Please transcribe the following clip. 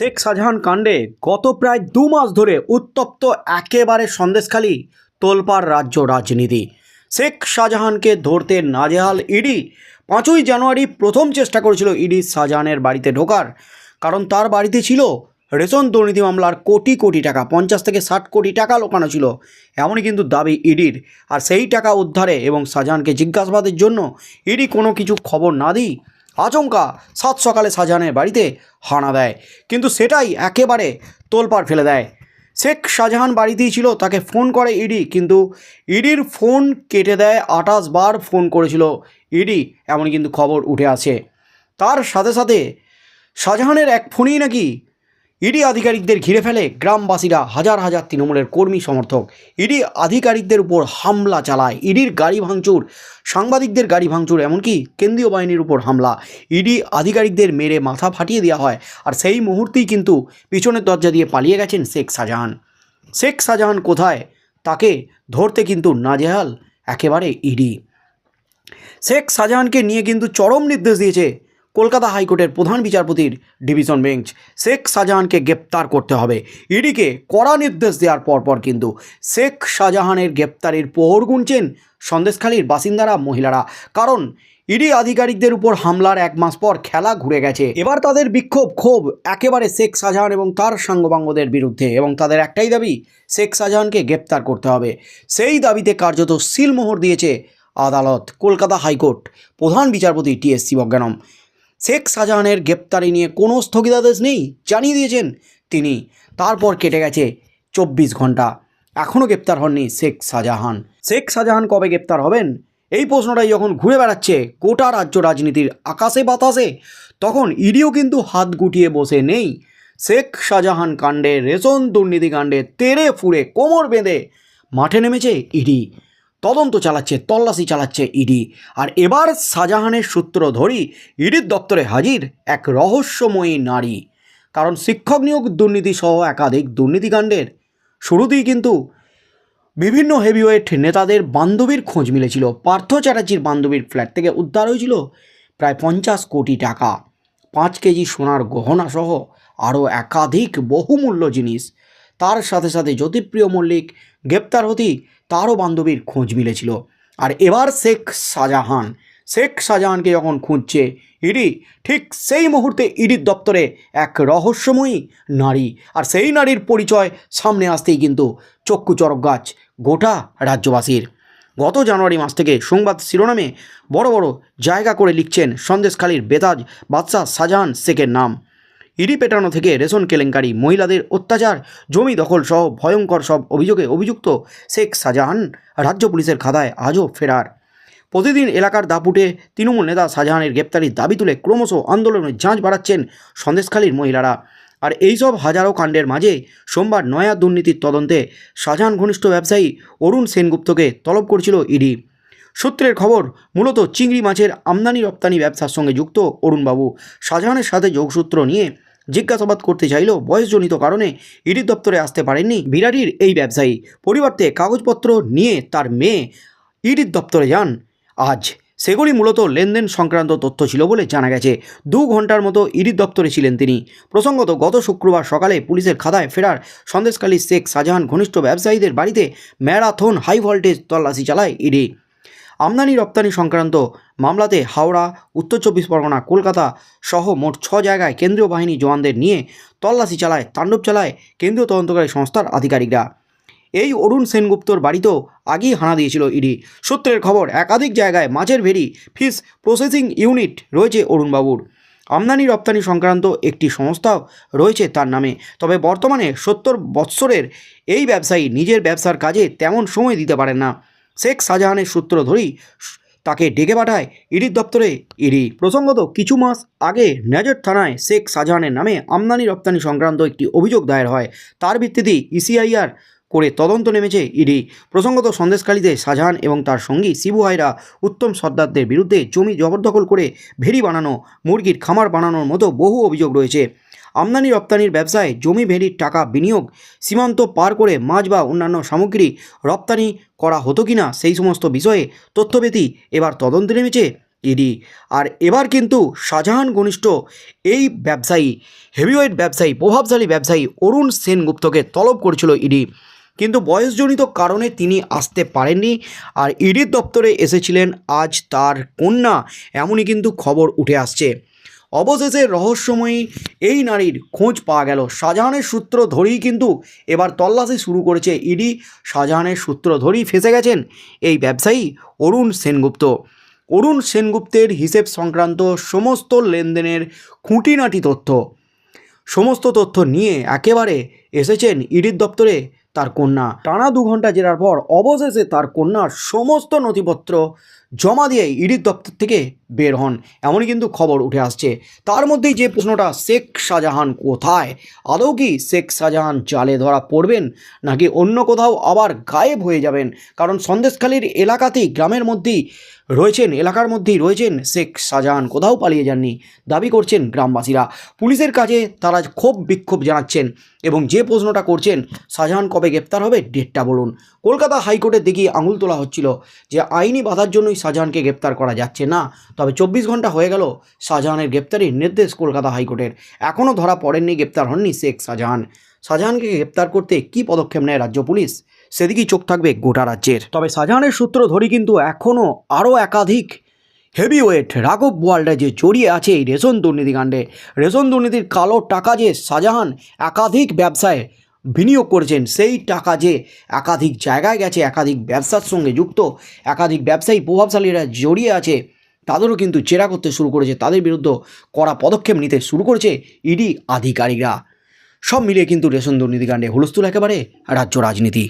শেখ শাহজাহান কাণ্ডে গত প্রায় দু মাস ধরে উত্তপ্ত একেবারে সন্দেশখালী তোলপাড় রাজ্য রাজনীতি। শেখ শাহজাহানকে ধরতে নাজেহাল ইডি। পাঁচই জানুয়ারি প্রথম চেষ্টা করেছিল ইডি শাহজাহানের বাড়িতে ঢোকার। কারণ তার বাড়িতে ছিল রেশন দুর্নীতি মামলার কোটি কোটি টাকা, পঞ্চাশ থেকে ষাট কোটি টাকা লোকানো ছিল। এমনই কিন্তু দাবি ইডির। আর সেই টাকা উদ্ধারে এবং শাহজাহানকে জিজ্ঞাসাবাদের জন্য ইডি কোনো কিছু খবর না দিই আচমকা সাত সকালে শাহজাহানের বাড়িতে হানা দেয়। কিন্তু সেটাই একেবারে তোলপাড় ফেলে দেয়। শেখ শাহজাহান বাড়িতেই ছিল, তাকে ফোন করে ইডি, কিন্তু ইডির ফোন কেটে দেয় আঠাশ বার ফোন করেছিল ইডি এমন কিন্তু খবর উঠে আসে। তার সাথে সাথে শাহজাহানের এক ফোনেই নাকি ইডি আধিকারিকদের ঘিরে ফেলে গ্রামবাসীরা হাজার হাজার তৃণমূলের কর্মী সমর্থক। ইডি আধিকারিকদের উপর হামলা চালায়। ইডির গাড়ি ভাঙচুর। সাংবাদিকদের গাড়ি ভাঙচুর, এমনকি কেন্দ্রীয় বাহিনীর উপর হামলা। ইডি আধিকারিকদের মেরে মাথা ফাটিয়ে দেওয়া হয় আর সেই মুহূর্তেই কিন্তু পিছনের দরজা দিয়ে পালিয়ে গেছেন শেখ শাহজাহান। শেখ শাহজাহান কোথায়? তাকে ধরতে কিন্তু নাজেহাল একেবারে ইডি। শেখ শাহজাহানকে নিয়ে কিন্তু চরম নির্দেশ দিয়েছে কলকাতা হাইকোর্টের প্রধান বিচারপতির ডিভিশন বেঞ্চ। শেখ শাহজাহানকে গ্রেপ্তার করতে হবে। ইডিকে কড়া নির্দেশ দেওয়ার পরপর কিন্তু শেখ শাহজাহানের গ্রেপ্তারের পোহর গুনছেন সন্দেশখালীর বাসিন্দারা, মহিলারা। কারণ, ইডি আধিকারিকদের উপর হামলার এক মাস পর খেলা ঘুরে গেছে। এবার তাদের বিক্ষোভ, ক্ষোভ একেবারে শেখ শাহজাহান এবং তার সাঙ্গবাঙ্গদের বিরুদ্ধে এবং তাদের একটাই দাবি, শেখ শাহজাহানকে গ্রেপ্তার করতে হবে। সেই দাবিতে কার্যত সিলমোহর দিয়েছে আদালত, কলকাতা হাইকোর্ট। প্রধান বিচারপতি টিএস শিবজ্ঞানম। শেখ শাহজাহানের গ্রেপ্তারি নিয়ে কোনো স্থগিতাদেশ নেই, জানিয়ে দিয়েছেন তিনি। তারপর কেটে গেছে চব্বিশ ঘণ্টা এখনও গ্রেপ্তার হননি শেখ শাহজাহান। শেখ শাহজাহান কবে গ্রেপ্তার হবেন? এই প্রশ্নটাই যখন ঘুরে বেড়াচ্ছে গোটা রাজ্য রাজনীতির আকাশে বাতাসে, তখন ইডিও কিন্তু হাত গুটিয়ে বসে নেই। শেখ শাহজাহান কাণ্ডে, রেশন দুর্নীতি কাণ্ডে তেরে ফুড়ে কোমর বেঁধে মাঠে নেমেছে ইডি। তদন্ত চালাচ্ছে, তল্লাশি চালাচ্ছে ইডি। আর এবার শাহজাহানের সূত্র ধরি ইডির দপ্তরে হাজির এক রহস্যময়ী নারী। কারণ শিক্ষক নিয়োগ দুর্নীতি সহ একাধিক দুর্নীতিকাণ্ডের শুরুতেই কিন্তু বিভিন্ন হেভিওয়েট নেতাদের বান্ধবীর খোঁজ মিলেছিল। পার্থ চ্যাটার্জির বান্ধবীর ফ্ল্যাট থেকে উদ্ধার হয়েছিল প্রায় পঞ্চাশ কোটি টাকা। পাঁচ কেজি সোনার গহনা সহ আরও একাধিক বহুমূল্য জিনিস। তার সাথে সাথে জ্যোতিপ্রিয় মল্লিক, গ্রেপ্তার হতেই তারও বান্ধবীর খোঁজ মিলেছিল। আর এবার শেখ শাহজাহান, শেখ শাহজাহানকে যখন খুঁজছে, ইডি ঠিক সেই মুহূর্তে ইডির দপ্তরে এক রহস্যময়ী নারী। আর সেই নারীর পরিচয় সামনে আসতেই কিন্তু চক্ষু চরক গাছ গোটা রাজ্যবাসীর। গত জানুয়ারি মাস থেকে সংবাদ শিরোনামে বড় বড় জায়গা করে লিখছেন সন্দেশখালীর বেতাজ বাদশাহ শাহজাহান শেখের নাম। ইডি পেটানো থেকে রেশন কেলেঙ্কারি, মহিলাদের অত্যাচার, জমি দখল সহ ভয়ঙ্কর সব অভিযোগে অভিযুক্ত শেখ শাহজাহান রাজ্য পুলিশের খাতায় আজও ফেরার। প্রতিদিন এলাকার দাপুটে তৃণমূল নেতা শাহজাহানের গ্রেপ্তারির দাবি তুলে ক্রমশ আন্দোলনের ঝাঁঝ বাড়াচ্ছেন সন্দেশখালীর মহিলারা। আর এইসব হাজারো কাণ্ডের মাঝে সোমবার নয়া দুর্নীতির তদন্তে শাহজাহান ঘনিষ্ঠ ব্যবসায়ী অরুণ সেনগুপ্তকে তলব করছিল ইডি। সূত্রের খবর, মূলত চিংড়ি মাছের আমদানি রপ্তানি ব্যবসার সঙ্গে যুক্ত অরুণবাবু। শাহজাহানের সাথে যোগসূত্র নিয়ে জিজ্ঞাসাবাদ করতে চাইলেও বয়সজনিত কারণে ইডি দপ্তরে আসতে পারেননি বিরাটির এই ব্যবসায়ী। পরিবর্তে কাগজপত্র নিয়ে তার মেয়ে ইডির দপ্তরে যান। আজ সেগুলি মূলত লেনদেন সংক্রান্ত তথ্য ছিল বলে জানা গেছে। দু ঘণ্টার মতো ইডির দপ্তরে ছিলেন তিনি। প্রসঙ্গত, গত শুক্রবার সকালে পুলিশের খাতায় ফেরার সন্দেশকালী শেখ শাহজাহান ঘনিষ্ঠ ব্যবসায়ীদের বাড়িতে ম্যারাথন হাই ভোল্টেজ তল্লাশি চালায় ইডি। আমদানি রপ্তানি সংক্রান্ত মামলাতে হাওড়া, উত্তর চব্বিশ পরগনা, কলকাতা সহ মোট ছ জায়গায় কেন্দ্রীয় বাহিনী জওয়ানদের নিয়ে তল্লাশি চালায়, তাণ্ডব চালায় কেন্দ্রীয় তদন্তকারী সংস্থার আধিকারিকরা। এই অরুণ সেনগুপ্তর বাড়িতেও আগেই হানা দিয়েছিল ইডি। সূত্রের খবর, একাধিক জায়গায় মাছের ভেরি ফিস প্রসেসিং ইউনিট রয়েছে অরুণবাবুর। আমদানি রপ্তানি সংক্রান্ত একটি সংস্থাও রয়েছে তার নামে। তবে বর্তমানে সত্তর বৎসরের এই ব্যবসায়ী নিজের ব্যবসার কাজে তেমন সময় দিতে পারেন না। শেখ শাহজাহানের সূত্র ধরেই তাকে ডেকে পাঠায় ইডির দপ্তরে। ইডি প্রসঙ্গত কিছু মাস আগে নেজর থানায় শেখ শাহজাহানের নামে আমদানি রপ্তানি সংক্রান্ত একটি অভিযোগ দায়ের হয়। তার ভিত্তিতে ইসিআইআর করে তদন্ত নেমেছে ইডি। প্রসঙ্গত সন্দেশখালীতে শাহজাহান এবং তার সঙ্গী শিবু হায়রা, উত্তম সর্দারদের বিরুদ্ধে জমি জবরদখল করে ভেড়ি বানানো, মুরগির খামার বানানোর মতো বহু অভিযোগ রয়েছে। আমদানি রপ্তানির ব্যবসায় জমি ভেড়ির টাকা বিনিয়োগ, সীমান্ত পার করে মাছ বা অন্যান্য সামগ্রী রপ্তানি করা হতো কিনা সেই সমস্ত বিষয়ে তথ্য এবার তদন্তে নেমেছে ইডি। আর এবার কিন্তু শাহজাহান ঘনিষ্ঠ এই ব্যবসায়ী, হেভিওয়েট ব্যবসায়ী, প্রভাবশালী ব্যবসায়ী অরুণ সেনগুপ্তকে তলব করেছিল ইডি। কিন্তু বয়সজনিত কারণে তিনি আসতে পারেননি আর ইডির দপ্তরে এসেছিলেন আজ তার কন্যা, এমনই কিন্তু খবর উঠে আসছে। অবশেষে রহস্যময়ী এই নারীর খোঁজ পাওয়া গেল। শাহজাহানের সূত্র ধরেই কিন্তু এবার তল্লাশি শুরু করেছে ইডি। শাহজাহানের সূত্র ধরেই ফেসে গেছেন এই ব্যবসায়ী অরুণ সেনগুপ্ত। অরুণ সেনগুপ্তের হিসেব সংক্রান্ত সমস্ত লেনদেনের খুঁটিনাটি তথ্য। সমস্ত তথ্য নিয়ে একেবারে এসেছেন ইডির দপ্তরে তার কন্যা। টানা দু ঘণ্টা জেরার পর অবশেষে তার কন্যার সমস্ত নথিপত্র জমা দিয়ে ইডির দপ্তর থেকে বের হন। এমনই কিন্তু খবর উঠে আসছে। তার মধ্যেই যে প্রশ্নটা, শেখ শাহজাহান কোথায়? আদৌ কি শেখ শাহজাহান জালে ধরা পড়বেন, নাকি অন্য কোথাও আবার গায়েব হয়ে যাবেন? কারণ সন্দেশখালীর এলাকাতেই, গ্রামের মধ্যেই রয়েছেন, এলাকার মধ্যেই রয়েছেন শেখ শাহজাহান। কোথাও পালিয়ে যাননি, দাবি করছেন গ্রামবাসীরা। পুলিশের কাছে তারা ক্ষোভ বিক্ষোভ জানাচ্ছেন এবং যে প্রশ্নটা করছেন, শাহজাহান কবে গ্রেপ্তার হবে ডেটটা বলুন। কলকাতা হাইকোর্টের দিকে আঙুল তোলা হচ্ছিল যে, আইনি বাধার জন্যই শাহজাহানকে গ্রেপ্তার করা যাচ্ছে না। তবে চব্বিশ ঘণ্টা হয়ে গেল শাহজাহানের গ্রেপ্তারির নির্দেশ কলকাতা হাইকোর্টের। এখনও ধরা পড়েননি, গ্রেপ্তার হননি শেখ শাহজাহান। শাহজাহানকে গ্রেপ্তার করতে কী পদক্ষেপ নেয় রাজ্য পুলিশ, সেদিকেই চোখ থাকবে গোটা রাজ্যের। তবে শাহজাহানের সূত্র ধরি কিন্তু এখনও আরও একাধিক হেভিওয়েট রাঘব ওয়ার্ল্ডে যে জড়িয়ে আছে এই রেশন দুর্নীতিকাণ্ডে রেশন দুর্নীতির কালো টাকা যে শাহজাহান একাধিক ব্যবসায় বিনিয়োগ করেছেন, সেই টাকা যে একাধিক জায়গায় গেছে, একাধিক ব্যবসার সঙ্গে যুক্ত, একাধিক ব্যবসায়ী প্রভাবশালীরা জড়িয়ে আছে তাদেরও কিন্তু জেরা করতে শুরু করেছে। তাদের বিরুদ্ধে কড়া পদক্ষেপ নিতে শুরু করেছে ইডি আধিকারিকরা। সব মিলিয়ে কিন্তু রেশন দুর্নীতিকাণ্ডে হুলস্থুল একেবারে রাজ্য রাজনীতি।